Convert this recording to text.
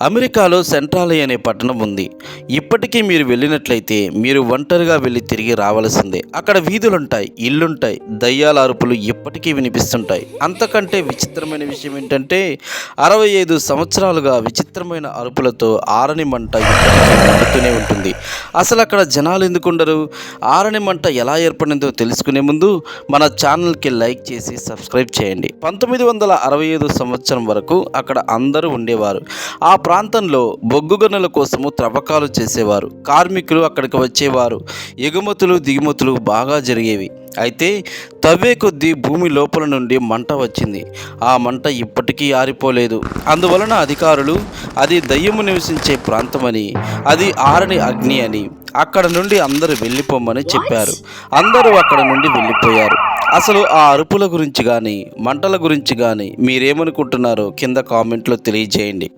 అమెరికాలో సెంట్రాలీ అనే పట్టణం ఉంది. ఇప్పటికీ మీరు వెళ్ళినట్లయితే మీరు ఒంటరిగా వెళ్ళి తిరిగి రావాల్సిందే. అక్కడ వీధులుంటాయి ఇల్లుంటాయి దయ్యాల అరుపులు ఇప్పటికీ వినిపిస్తుంటాయి. అంతకంటే విచిత్రమైన విషయం ఏంటంటే అరవై ఐదు సంవత్సరాలుగా విచిత్రమైన అరుపులతో ఆరని మంట మండుతూనే ఉంటుంది. అసలు అక్కడ జనాలు ఎందుకు ఉండరు? ఆరని మంట ఎలా ఏర్పడిందో తెలుసుకునే ముందు మన ఛానల్కి లైక్ చేసి సబ్స్క్రైబ్ చేయండి. పంతొమ్మిది వందల అరవై ఐదు సంవత్సరం వరకు అక్కడ అందరూ ఉండేవారు. ఆ ప్రాంతంలో బొగ్గు గనుల కోసము త్రవ్వకాలు చేసేవారు. కార్మికులు అక్కడికి వచ్చేవారు. ఎగుమతులు దిగుమతులు బాగా జరిగేవి. అయితే తవ్వే కొద్దీ భూమి లోపల నుండి మంట వచ్చింది. ఆ మంట ఇప్పటికీ ఆరిపోలేదు. అందువలన అధికారులు అది దయ్యము నివసించే ప్రాంతమని అది ఆరని అగ్ని అని అక్కడ నుండి అందరూ వెళ్ళిపోమని చెప్పారు. అందరూ అక్కడ నుండి వెళ్ళిపోయారు. అసలు ఆ అరుపుల గురించి కానీ మంటల గురించి కానీ మీరేమనుకుంటున్నారో కింద కామెంట్లో తెలియజేయండి.